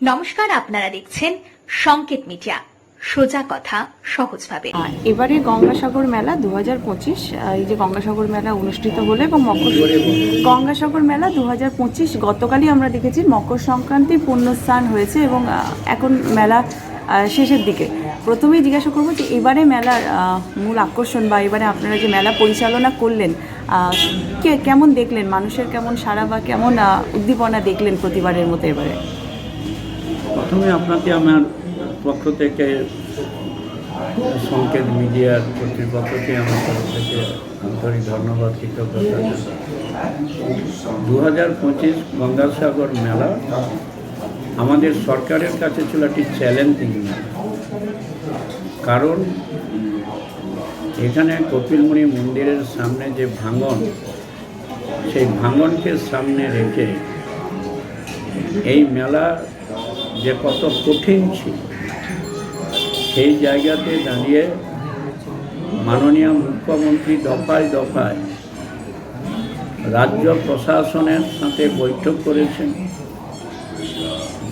নমস্কার, আপনারা দেখছেন সংকেত মিডিয়া। সোজা কথা, সহজভাবে। এবারে গঙ্গাসাগর মেলা দু হাজার পঁচিশ এই যে গঙ্গাসাগর মেলা অনুষ্ঠিত হলো এবং মকর গঙ্গাসাগর মেলা দু হাজার পঁচিশ, গতকালই আমরা দেখেছি মকর সংক্রান্তি পুণ্যস্নান হয়েছে এবং এখন মেলা শেষের দিকে। প্রথমেই জিজ্ঞাসা করব যে এবারে মেলার মূল আকর্ষণ বা এবারে আপনারা যে মেলা পরিচালনা করলেন কেমন দেখলেন? মানুষের কেমন সারা বা কেমন উদ্দীপনা দেখলেন প্রতিবারের মতো এবারে? প্রথমে আপনাকে আমার পক্ষ থেকে সংকেত মিডিয়ার কর্তৃপক্ষকে আমার তরফ থেকে আন্তরিক ধন্যবাদ, কৃতজ্ঞতা দু হাজার পঁচিশ গঙ্গাসাগর মেলা আমাদের সরকারের কাছে ছিল একটি চ্যালেঞ্জিং মেলা। কারণ এখানে কপিলমুনি মন্দিরের সামনে যে ভাঙন, সেই ভাঙনকে সামনে রেখে এই মেলা যে কত কঠিন ছিল, সেই জায়গাতে দাঁড়িয়ে মাননীয় মুখ্যমন্ত্রী দফায় দফায় রাজ্য প্রশাসনের সাথে বৈঠক করেছেন,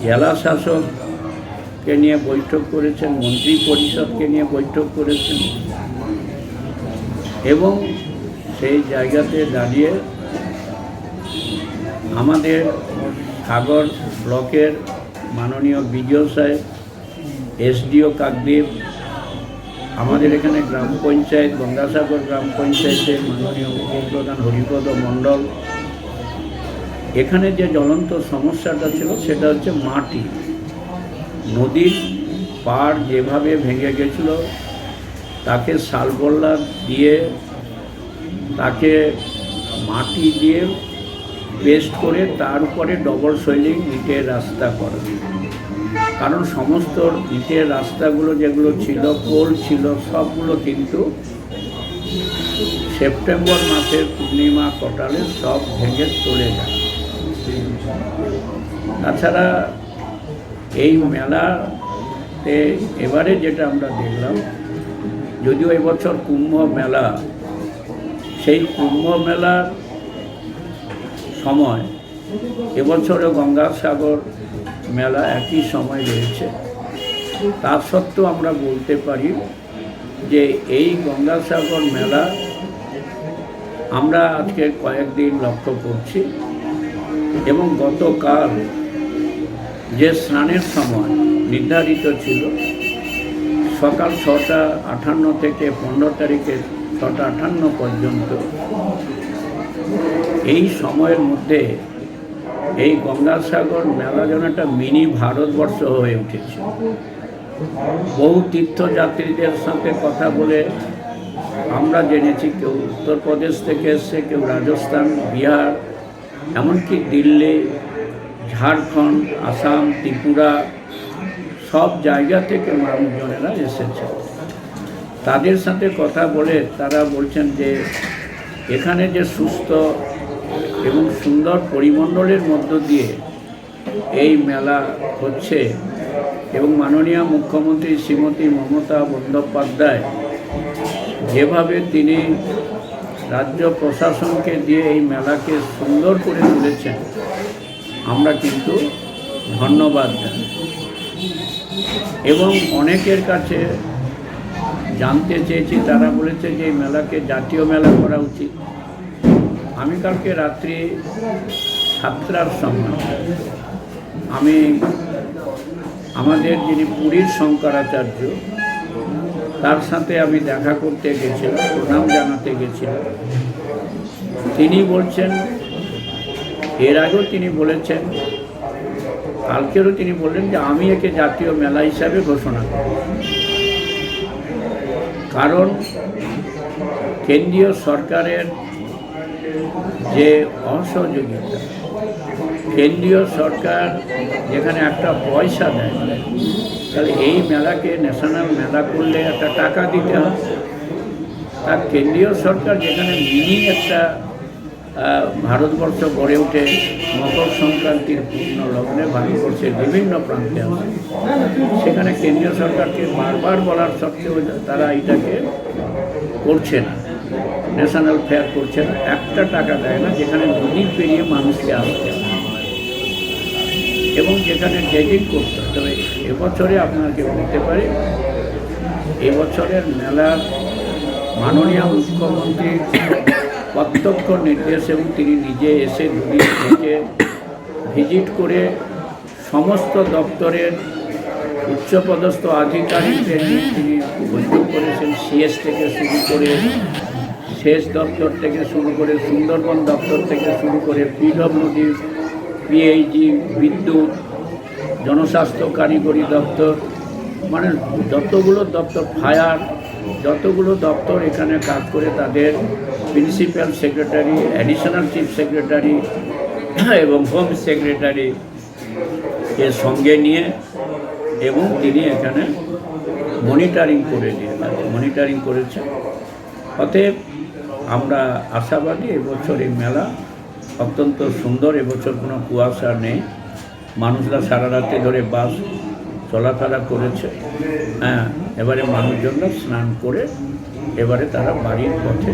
জেলা শাসককে নিয়ে বৈঠক করেছেন, মন্ত্রী পরিষদকে নিয়ে বৈঠক করেছেন এবং সেই জায়গাতে দাঁড়িয়ে আমাদের সাগর ব্লকের মাননীয় বিডিও সাহেব, এসডিও কাকদ্বীপ, আমাদের এখানে গ্রাম পঞ্চায়েত, গঙ্গাসাগর গ্রাম পঞ্চায়েতের মাননীয় উপপ্রধান হরিপদ মণ্ডল। এখানে যে জ্বলন্ত সমস্যাটা ছিল, সেটা হচ্ছে মাটি। নদীর পাড় যেভাবে ভেঙে গেছিল, তাকে শালবল্লা দিয়ে, তাকে মাটি দিয়ে পেস্ট করে তার উপরে ডবল সোয়েলিং ইটের রাস্তা করা। কারণ সমস্ত ইটের রাস্তাগুলো যেগুলো ছিল পোল ছিল, সবগুলো কিন্তু সেপ্টেম্বর মাসের পূর্ণিমা কটালে সব ভেঙে চলে যায়। তাছাড়া এই মেলাতে এবারে যেটা আমরা দেখলাম, যদিও এবছর কুম্ভ মেলা, সেই কুম্ভ মেলার সময়। এবছরে গঙ্গাসাগর মেলা একই সময় রয়েছে। তা সত্ত্বেও আমরা বলতে পারি যে এই গঙ্গাসাগর মেলা আমরা আজকে কয়েকদিন লক্ষ্য করছি এবং গতকাল যে স্নানের সময় নির্ধারিত ছিল, সকাল ছটা আটান্ন থেকে পনেরো তারিখে ছটা আটান্ন পর্যন্ত এই সময়ের মধ্যে এই গঙ্গাসাগর মেলা যেন একটা মিনি ভারতবর্ষ হয়ে উঠেছে। বহু তীর্থযাত্রীদের সাথে কথা বলে আমরা জেনেছি কেউ উত্তরপ্রদেশ থেকে এসছে, কেউ রাজস্থান, বিহার, এমনকি দিল্লি, ঝাড়খণ্ড, আসাম, ত্রিপুরা, সব জায়গা থেকে মানুষজনেরা এসেছে। তাদের সাথে কথা বলে তারা বলছেন যে এখানে যে সুস্থ এবং সুন্দর পরিমণ্ডলের মধ্য দিয়ে এই মেলা হচ্ছে এবং মাননীয় মুখ্যমন্ত্রী শ্রীমতী মমতা বন্দ্যোপাধ্যায় যেভাবে তিনি রাজ্য প্রশাসনকে দিয়ে এই মেলাকে সুন্দর করে তুলেছেন, আমরা কিন্তু ধন্যবাদ জানাই। এবং অনেকের কাছে জানতে চেয়েছি, তারা বলেছে যে এই মেলাকে জাতীয় মেলা করা উচিত। আমি কালকে রাত্রি সাতটার সময় আমি আমাদের যিনি পুরীর শঙ্করাচার্য, তার সাথে আমি দেখা করতে গেছিলাম, প্রণাম জানাতে গেছিলাম। তিনি বলছেন, এর আগেও তিনি বলেছেন, কালকেরও তিনি বললেন যে আমি একে জাতীয় মেলা হিসাবে ঘোষণা করব। কারণ কেন্দ্রীয় সরকারের যে অসহযোগিতা, কেন্দ্রীয় সরকার যেখানে একটা পয়সা দেয়, তাহলে এই মেলাকে ন্যাশনাল মেলা করলে একটা টাকা দিতে হয়। তার কেন্দ্রীয় সরকার যেখানে মিনি একটা ভারতবর্ষ গড়ে ওঠে মকর সংক্রান্তির পূর্ণ লগ্নে। ভারতবর্ষের বিভিন্ন প্রান্তে আছে। সেখানে কেন্দ্রীয় সরকারকে বারবার বলার সত্ত্বেও তারা এটাকে করছে না। ন্যাশনাল ফেয়ার করছে না। একটা টাকা দেয় না, যেখানে নদী পেরিয়ে মানুষকে আসতে এবং যেখানে ডেজিং করতে তবে এবছরে আপনাকে বলতে পারি, এবছরের মেলার মাননীয় মুখ্যমন্ত্রীর প্রত্যক্ষ নির্দেশ এবং তিনি নিজে এসে দুদিন থেকে ভিজিট করে সমস্ত দপ্তরের উচ্চপদস্থ আধিকারিকদের নিয়ে তিনি বৈঠক করেছেন সিএস থেকে শুরু করে সেচ দপ্তর থেকে শুরু করে সুন্দরবন দপ্তর থেকে শুরু করে পিডব্লিউডি পিএইচডি বিদ্যুৎ, জনস্বাস্থ্য কারিগরি দপ্তর মানে যতগুলো দপ্তর, ফায়ার, যতগুলো দপ্তর এখানে কাজ করে তাদের principal secretary additional chief secretary এবং হোম সেক্রেটারি এর সঙ্গে নিয়ে এবং তিনি এখানে মনিটারিং করে নিয়ে মনিটরিং করেছেন অতএব আমরা আশাবাদী এবছর এই মেলা অত্যন্ত সুন্দর এবছর কোনো কুয়াশা নেই। মানুষরা সারা রাতে ধরে বাস চলাফেরা করেছে। হ্যাঁ এবারে মানুষজনরা স্নান করে এবারে তারা বাড়ির পথে